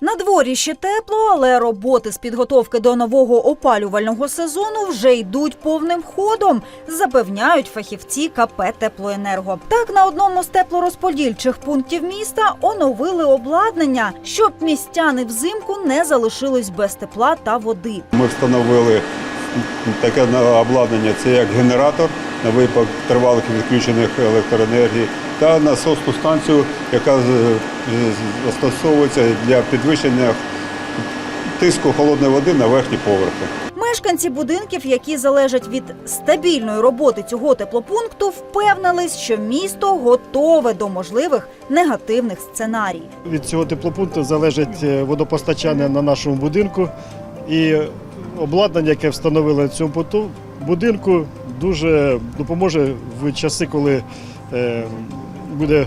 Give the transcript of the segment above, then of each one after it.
На дворі ще тепло, але роботи з підготовки до нового опалювального сезону вже йдуть повним ходом, запевняють фахівці КП Теплоенерго. Так, на одному з теплорозподільчих пунктів міста оновили обладнання, щоб містяни взимку не залишились без тепла та води. Ми встановили таке на- обладнання, це як генератор на випадок тривалих відключених електроенергії та насосну станцію, яка застосовується для підвищення тиску холодної води на верхні поверхи. Мешканці будинків, які залежать від стабільної роботи цього теплопункту, впевнились, що місто готове до можливих негативних сценаріїв. Від цього теплопункту залежить е, водопостачання на нашому будинку. І обладнання, яке встановили на цьому будинку, дуже допоможе в часи, коли е, буде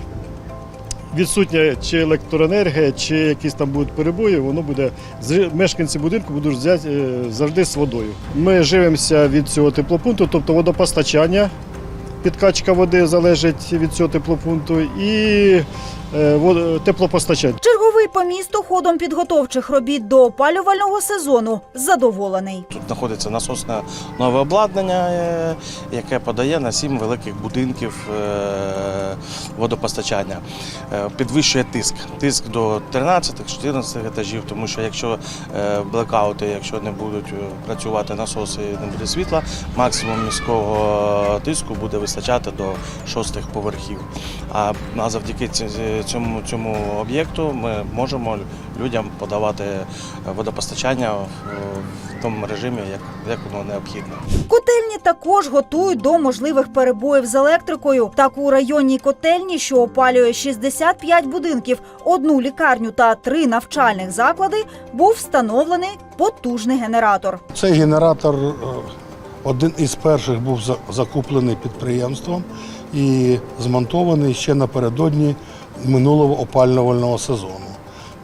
відсутня чи електроенергія, чи якісь там будуть перебої, воно буде мешканці будинку будуть взяти е, завжди з водою. Ми живемося від цього теплопункту, тобто водопостачання. Підкачка води залежить від цього теплопункту і е, теплопостачання. Черговий по місту ходом підготовчих робіт до опалювального сезону задоволений. Тут знаходиться насосне нове обладнання, е, яке подає на сім великих будинків водопостачання. Е, Підвищує тиск. Тиск до 13-14 етажів, тому що якщо е, блекаути, якщо не будуть е, працювати насоси, не буде світла, максимум міського тиску буде вистачати до шостих поверхів. А, завдяки цьому, цьому об'єкту ми можемо людям подавати водопостачання в тому режимі, як, як воно необхідно. Котельні також готують до можливих перебоїв з електрикою. Так у районній котельні, що опалює 65 будинків, одну лікарню та три навчальних заклади, був встановлений потужний генератор. Цей генератор е, один із перших був закуплений підприємством і змонтований ще напередодні минулого опалювального сезону.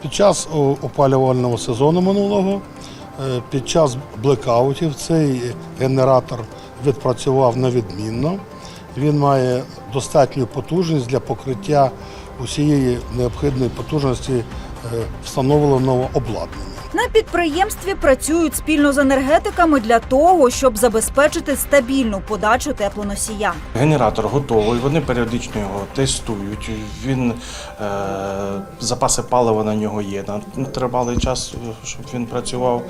Під час опалювального сезону минулого, під час блекаутів, цей генератор відпрацював на відмінно. Він має достатню потужність для покриття усієї необхідної потужності е, встановленого обладнання. На підприємстві працюють спільно з енергетиками для того, щоб забезпечити стабільну подачу теплоносія. Генератор готовий, вони періодично його тестують. Він е, запаси палива на нього є на, тривалий час, щоб він працював.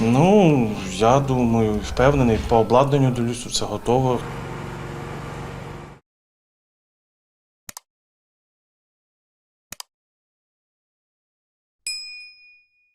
Ну я думаю, впевнений, по обладнанню дивлюсь, все готово.